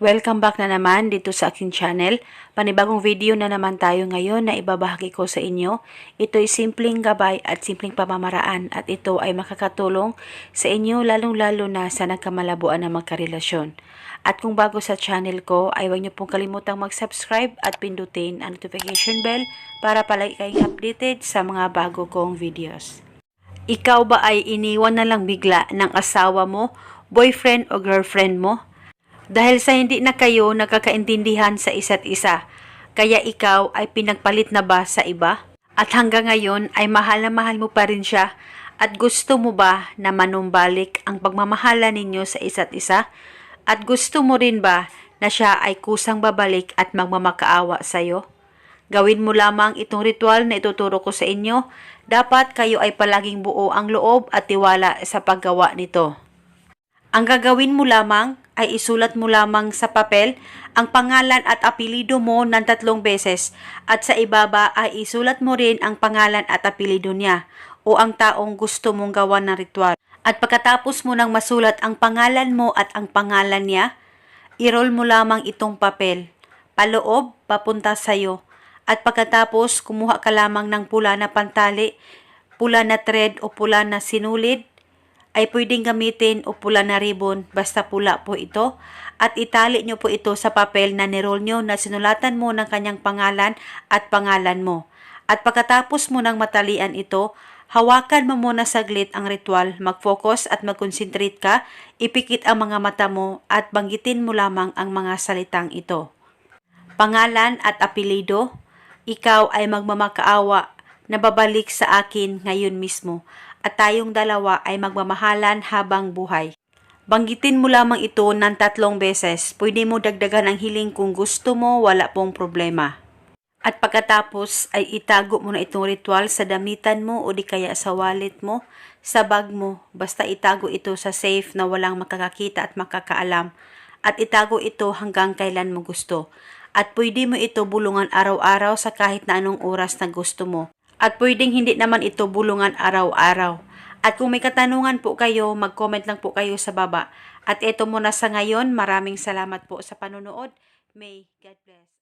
Welcome back na naman dito sa aking channel. Panibagong video na naman tayo ngayon na ibabahagi ko sa inyo. Ito ay simpleng gabay at simpleng pamamaraan at ito ay makakatulong sa inyo lalong-lalo na sa nagkamalabuan ng magkarelasyon. At kung bago sa channel ko ay huwag niyo pong kalimutang mag-subscribe at pindutin ang notification bell para palagi kayong updated sa mga bago kong videos. Ikaw ba ay iniwan na lang bigla ng asawa mo, boyfriend o girlfriend mo? Dahil sa hindi na kayo nakakaintindihan sa isa't isa, kaya ikaw ay pinagpalit na ba sa iba? At hanggang ngayon ay mahal na mahal mo pa rin siya at gusto mo ba na manumbalik ang pagmamahala ninyo sa isa't isa? At gusto mo rin ba na siya ay kusang babalik at magmamakaawa sa iyo? Gawin mo lamang itong ritual na ituturo ko sa inyo. Dapat kayo ay palaging buo ang loob at tiwala sa paggawa nito. Ang gagawin mo lamang ay isulat mo lamang sa papel ang pangalan at apelido mo ng tatlong beses at sa ibaba ay isulat mo rin ang pangalan at apelido niya o ang taong gusto mong gawan ng ritual. At pagkatapos mo nang masulat ang pangalan mo at ang pangalan niya, i-roll mo lamang itong papel, paloob, papunta sa'yo. At pagkatapos, kumuha ka lamang ng pula na pantali, pula na thread o pula na sinulid, ay pwedeng gamitin o pula na ribbon, basta pula po ito. At itali nyo po ito sa papel na nirol nyo na sinulatan mo ng kanyang pangalan at pangalan mo. At pagkatapos mo ng matalian ito, hawakan mo muna saglit ang ritual, mag-focus at mag-concentrate ka, ipikit ang mga mata mo at banggitin mo lamang ang mga salitang ito. Pangalan at apelido, ikaw ay magmamakaawa na babalik sa akin ngayon mismo at tayong dalawa ay magmamahalan habang buhay. Banggitin mo lamang ito ng tatlong beses. Pwede mo dagdagan ang hiling kung gusto mo, wala pong problema. At pagkatapos ay itago mo na itong ritual sa damitan mo o di kaya sa wallet mo, sa bag mo. Basta itago ito sa safe na walang makakakita at makakaalam. At itago ito hanggang kailan mo gusto. At pwede mo ito bulungan araw-araw sa kahit na anong oras na gusto mo. At pwedeng hindi naman ito bulungan araw-araw. At kung may katanungan po kayo, mag-comment lang po kayo sa baba. At ito muna sa ngayon, maraming salamat po sa panonood. May God bless.